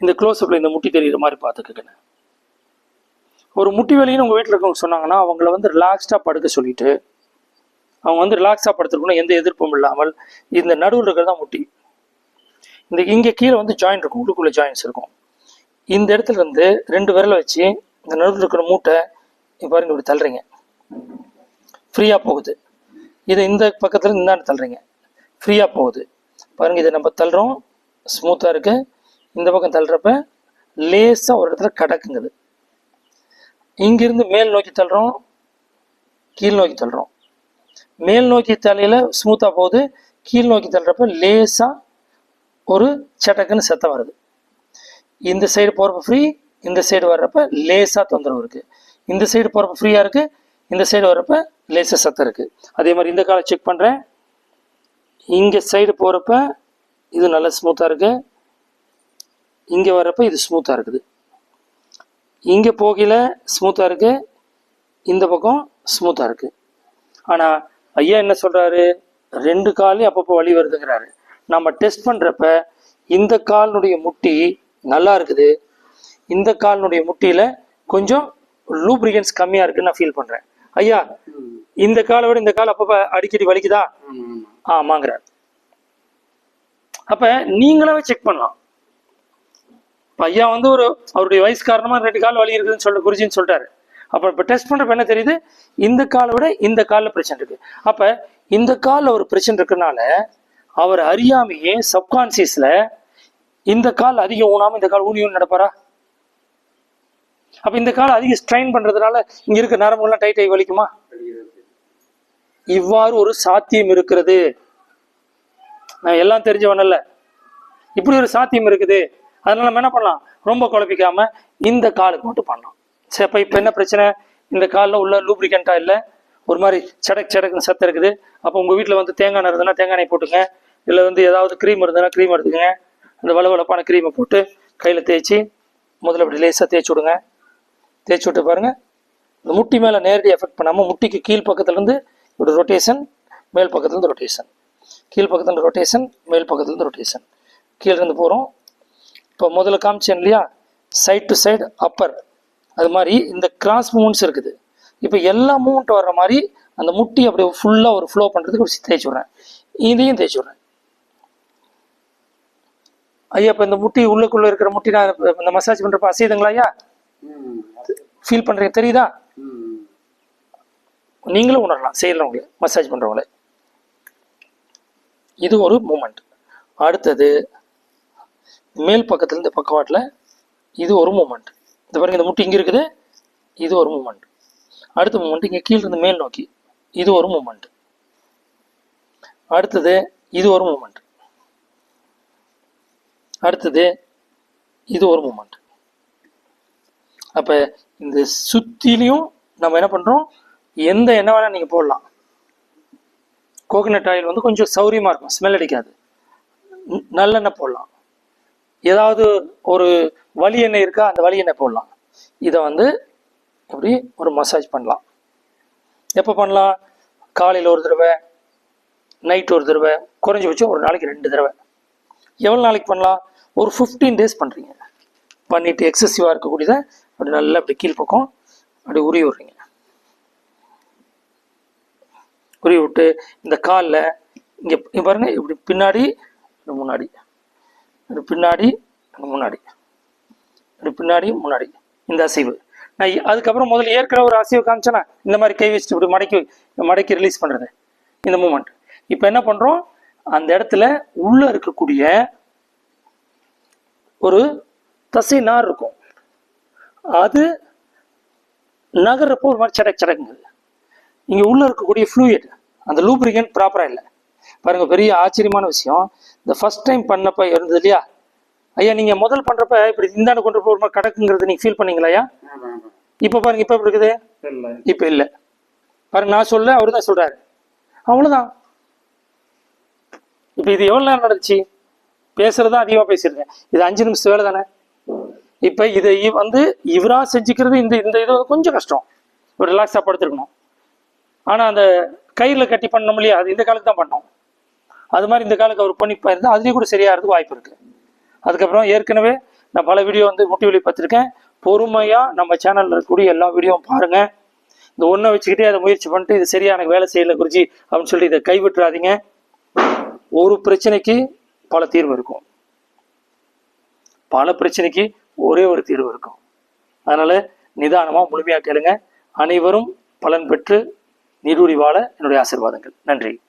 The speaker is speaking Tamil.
இந்த க்ளோஸ்அப்பில் இந்த முட்டி தெரிகிற மாதிரி பார்த்துக்கங்க ஒரு முட்டி வலின்னு உங்கள் வீட்டில் இருக்கவங்க சொன்னாங்கன்னா அவங்கள வந்து ரிலாக்ஸ்டாக படுக்க சொல்லிட்டு அவங்க வந்து ரிலாக்ஸாக படுத்துருக்கணும் எந்த எதிர்ப்பும் இல்லாமல் இந்த நடுவில் இருக்கிறது தான் முட்டி. இந்த இங்கே கீழே வந்து ஜாயின் இருக்கும் உள்ளுக்குள்ளே ஜாயின்ஸ் இருக்கும். இந்த இடத்துல இருந்து ரெண்டு விரலை வச்சு இந்த நடுவில் இருக்கிற மூட்டை பாருங்க இப்படி தள்ளுறீங்க. ஃப்ரீயாக போகுது. இதை இந்த பக்கத்தில் இந்தாண்டு தள்ளுறீங்க. ஃப்ரீயாக போகுது. பாருங்கள் இதை நம்ம தள்ளுறோம். ஸ்மூத்தாக இருக்குது இந்த பக்கம் தள்ளுறப்ப லேசாக ஒரு இடத்துல கடக்குங்குது. இங்கிருந்து மேல் நோக்கி தள்ளுறோம் கீழ் நோக்கி தள்ளுறோம். மேல் நோக்கி தலையில் ஸ்மூத்தாக போகுது கீழ் நோக்கி தள்ளுறப்ப லேசாக ஒரு சட்டக்குன்னு சத்தம் வருது. இந்த சைடு போகிறப்ப ஃப்ரீ இந்த சைடு வர்றப்ப லேசாக தொந்தரவு இருக்குது இந்த சைடு போகிறப்ப ஃப்ரீயாக இருக்குது இந்த சைடு வர்றப்ப லேசாக சத்தம் இருக்குது அதே மாதிரி இந்த காலை செக் பண்ணுறேன் இங்கே சைடு போகிறப்ப இது நல்லா ஸ்மூத்தாக இருக்குது இங்கே வர்றப்ப இது ஸ்மூத்தாக இருக்குது. இங்கே போகையில் ஸ்மூத்தாக இருக்குது இந்த பக்கம் ஸ்மூத்தாக இருக்குது ஆனால் ஐயா என்ன சொல்கிறாரு ரெண்டு காலையும் அப்பப்போ வலி வருதுங்கிறாரு. நம்ம டெஸ்ட் பண்ணுறப்ப இந்த காலினுடைய முட்டி நல்லா இருக்குது. இந்த காலினுடைய முட்டியில் கொஞ்சம் லூப்ரிகன்ஸ் கம்மியாக இருக்குன்னு நான் ஃபீல் பண்ணுறேன் ஐயா இந்த காலை விட இந்த கால் அப்பப்போ அடிக்கடி வலிக்குதா? ஆமாங்கிறார். அப்ப நீங்களாவே செக் பண்ணலாம். ஐயா வந்து ஒரு அவருடைய வயசு காரணமாக ரெண்டு கால் வலி இருக்குதுன்னு சொல்ல குருஜின்னு சொல்லிட்டாரு அப்போ இப்போ டெஸ்ட் பண்ணுறப்ப என்ன தெரியுது? இந்த காலை விட இந்த காலில் பிரச்சனை இருக்கு. அப்போ இந்த காலில் ஒரு பிரச்சனை இருக்கிறனால அவர் அறியாமையே சப்கான்சியஸில் இந்த கால் அதிகம் ஊனாமல் இந்த கால் ஊனியும் நடப்பாரா? அப்போ இந்த கால் அதிக ஸ்ட்ரெயின் பண்ணுறதுனால இங்கே இருக்க நரம்புலாம் டைட் ஆகி வலிக்குமா? இவ்வாறு ஒரு சாத்தியம் இருக்கிறது. நான் எல்லாம் தெரிஞ்சவனல்ல இப்படி ஒரு சாத்தியம் இருக்குது. அதனால நம்ம என்ன பண்ணலாம்? ரொம்ப குழப்பிக்காம இந்த காலுக்கு மட்டும் பண்ணலாம். சரி அப்போ இப்போ என்ன பிரச்சனை? இந்த காலில் உள்ள லூப்ரிகண்டா இல்லை? ஒரு மாதிரி சடக் சடக்குன்னு சத்தம் இருக்குது. அப்போ உங்கள் வீட்டில் வந்து தேங்காய் எண்ணெய் இருந்ததுன்னா தேங்காய் எண்ணெய் போட்டுங்க. இல்லை வந்து ஏதாவது க்ரீம் இருந்ததுன்னா க்ரீம் எடுத்துக்கங்க. அந்த வளவளப்பான க்ரீமை போட்டு கையில் தேய்ச்சி முதல்ல அப்படி லேசாக தேய்ச்சி விடுங்க. தேய்ச்சி விட்டு பாருங்க. இந்த முட்டி மேலே நேரடி எஃபெக்ட் பண்ணாமல் முட்டிக்கு கீழ் பக்கத்துலேருந்து இப்படி ரொட்டேஷன் மேல் பக்கத்துலேருந்து ரொட்டேஷன் கீழ் பக்கத்துலேருந்து ரொட்டேஷன் மேல் பக்கத்துலேருந்து ரொட்டேஷன் கீழேருந்து போகிறோம் இப்போ முதல்ல காமிச்சேன் இல்லையா? சைட் டு சைடு அப்பர் அது மாதிரி இந்த கிராஸ் மூமெண்ட்ஸ் இருக்குது. இப்போ எல்லா மூவ்மெண்ட் வர்ற மாதிரி அந்த முட்டி அப்படி ஃபுல்லாக ஒரு ஃப்ளோ பண்ணுறதுக்கு ஒரு தேய்ச்சி விட்றேன். இதையும் தேய்ச்சி விட்றேன். ஐயா இப்போ இந்த முட்டி உள்ளுக்குள்ளே இருக்கிற முட்டி நான் இந்த மசாஜ் பண்ணுறப்ப அசையுதுங்களா ஐயா? ஃபீல் பண்ணுறீங்க தெரியுதா? நீங்களும் உணரலாம் செய்கிறவங்களே மசாஜ் பண்ணுறவங்களே இது ஒரு மூமெண்ட் அடுத்தது மேல் பக்கத்துல இருந்து பக்கவாட்டில் இது ஒரு மூமெண்ட் இந்த பாருங்க இந்த முட்டி இங்கே இருக்குது இது ஒரு மூமெண்ட் அடுத்த மூமெண்ட் இங்கே கீழ இருந்து மேல் நோக்கி இது ஒரு மூமெண்ட் அடுத்தது இது ஒரு மூமெண்ட் அடுத்தது இது ஒரு மூமெண்ட் அப்போ இந்த சுத்திலையும் நம்ம என்ன பண்ணுறோம் எந்த எண்ணெய் வேணால் நீங்கள் போடலாம். கோகனட் ஆயில் வந்து கொஞ்சம் சௌரியமாக இருக்கும் ஸ்மெல் அடிக்காது. நல்லெண்ணெய் போடலாம். ஏதாவது ஒரு வலி எண்ணெய் இருக்கா அந்த வலி எண்ணெய் போடலாம். இதை வந்து இப்படி ஒரு மசாஜ் பண்ணலாம். எப்போ பண்ணலாம்? காலையில் ஒரு தடவை நைட் ஒரு தடவை குறைஞ்சபட்சம் ஒரு நாளைக்கு ரெண்டு தடவை. எவ்வளோ நாளைக்கு பண்ணலாம்? ஒரு ஃபிஃப்டீன் டேஸ் பண்ணுறீங்க பண்ணிட்டு எக்ஸசிவாக இருக்கக்கூடியதை அப்படி நல்லா அப்படி கீழ்ப்பக்கம் அப்படி உரிய விட்றீங்க. உரிய விட்டு இந்த காலில் இங்கே பாருங்கள் பாருங்க இப்படி பின்னாடி முன்னாடி. இப்படி பின்னாடி முன்னாடி. இப்படி பின்னாடி முன்னாடி. இந்த அசைவு. நான் அதுக்கப்புறம் முதல்ல ஏற்கனவே ஒரு அசைவு காமிச்சேன்னா இந்த மாதிரி கை வச்சுட்டு இப்படி மடக்கி மடக்கி ரிலீஸ் பண்ணுறது இந்த மூமெண்ட் இப்போ என்ன பண்ணுறோம் அந்த இடத்துல உள்ளே இருக்கக்கூடிய ஒரு தசை நார் இருக்கும். அது நகர்றப்போ ஒரு மாதிரி சடக் சடக்குங்குது இங்கே உள்ள இருக்கக்கூடிய ஃப்ளூயிட் அந்த லூப்ரிகன் ப்ராப்பராக இல்லை. பாருங்க பெரிய ஆச்சரியமான விஷயம். இந்த ஃபர்ஸ்ட் டைம் பண்ணப்ப இருந்தது இல்லையா? ஐயா நீங்க முதல் பண்றப்ப இப்படி இந்தாண்ட கொண்டு போய் ஒரு மாதிரி கடக்குங்கிறது நீங்க ஃபீல் பண்ணீங்களா ஐயா? இப்போ பாருங்க இப்போ எப்படி இருக்குது? இப்போ இல்லை. பாருங்க நான் சொல்ல அவரு தான் சொல்றாரு. அவ்வளவுதான். இப்போ இது எவ்வளவு நேரம் நடந்துச்சு? பேசுறது அதிகமா பேசியிருக்கேன். இது அஞ்சு நிமிஷம் வேலை தானே? இப்போ இதை வந்து இவரா செஞ்சுக்கிறது இந்த இந்த இது கொஞ்சம் கஷ்டம். ஒரு ரிலாக்ஸாக படுத்துருக்கணும். ஆனா அந்த கயிறில் கட்டி பண்ணோம் இல்லையா? அது இந்த காலுக்கு தான் பண்ணோம். அது மாதிரி இந்த காலுக்கு அவர் பண்ணி இருந்தால் அதுலேயும் கூட சரியாகிறதுக்கு வாய்ப்பு இருக்குது அதுக்கப்புறம் ஏற்கனவே நான் பல வீடியோ வந்து முட்டி வலி பார்த்துருக்கேன். பொறுமையாக நம்ம சேனலில் இருக்கக்கூடிய எல்லா வீடியோவும் பாருங்கள் இந்த ஒன்றை வச்சுக்கிட்டே அதை முயற்சி பண்ணிட்டு இது சரியா எனக்கு வேலை செய்யலை குறிச்சி அப்படின்னு சொல்லி இதை கைவிட்டுறாதீங்க. ஒரு பிரச்சனைக்கு பல தீர்வு இருக்கும். பல பிரச்சனைக்கு ஒரே ஒரு தீர்வு இருக்கும். அதனால் நிதானமாக முழுமையாக கேளுங்க. அனைவரும் பலன் பெற்று நீரூறி வாழ என்னுடைய ஆசீர்வாதங்கள். நன்றி.